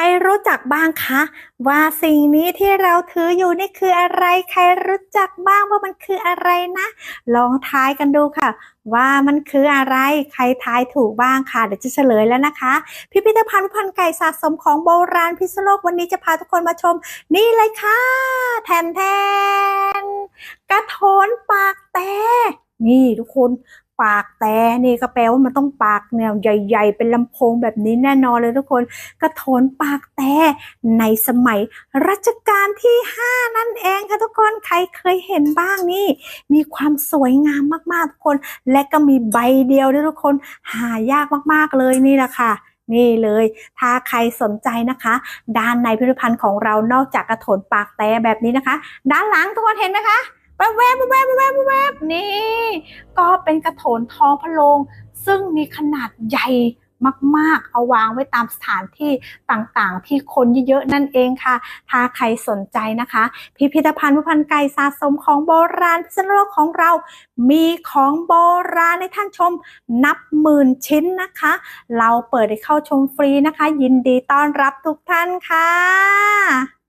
รรู้จักบ้างคะ ว่าสิ่งนี้ที่เราถืออยู่นี่คืออะไร ใครรู้จักบ้างว่ามันคืออะไรนะ ลองทายกันดูค่ะ ว่ามันคืออะไร ใครทายถูกบ้างค่ะ เดี๋ยวจะเฉลยแล้วนะคะ พิพิธภัณฑ์พันธุ์ไก่สะสมของโบราณพิษโลกวันนี้จะพาทุกคนมาชม นี่เลยค่ะ แทนแทนกระโถนปา นี่ทุกคนปากแต่นี่ก็แปลว่ามันต้องปากเนี่ยใหญ่ ๆ เป็นลำโพงแบบนี้แน่นอนเลยทุกคนกระโถนปากแต่ในสมัยรัชกาลที่ 5 นั่นเองค่ะทุกคนใครเคยเห็นบ้างนี่ มีความสวยงามมากๆทุกคน และก็มีใบเดียวด้วยทุกคนหายากมากๆเลยนี่แหละค่ะนี่เลย ถ้าใครสนใจนะคะ ด้านในพิพิธภัณฑ์ของเรานอกจากกระโถนปากแต่แบบนี้นะคะ ด้านหลังทุกคนเห็นไหมคะ แวบแวบแวบแวบแวบนี่ ก็เป็นกระโถนทองพะโลง ซึ่งมีขนาดใหญ่มาก ๆ เอาวางไว้ตามสถานที่ต่างๆ ที่คนเยอะๆ นั่นเองค่ะ ถ้าใครสนใจนะคะ พิพิธภัณฑ์พันธุ์ไก่สะสมของโบราณพิษณุโลกของเรา มีของโบราณให้ท่านชมนับหมื่นชิ้นนะคะ เราเปิดให้เข้าชมฟรีนะคะ ยินดีต้อนรับทุกท่านค่ะ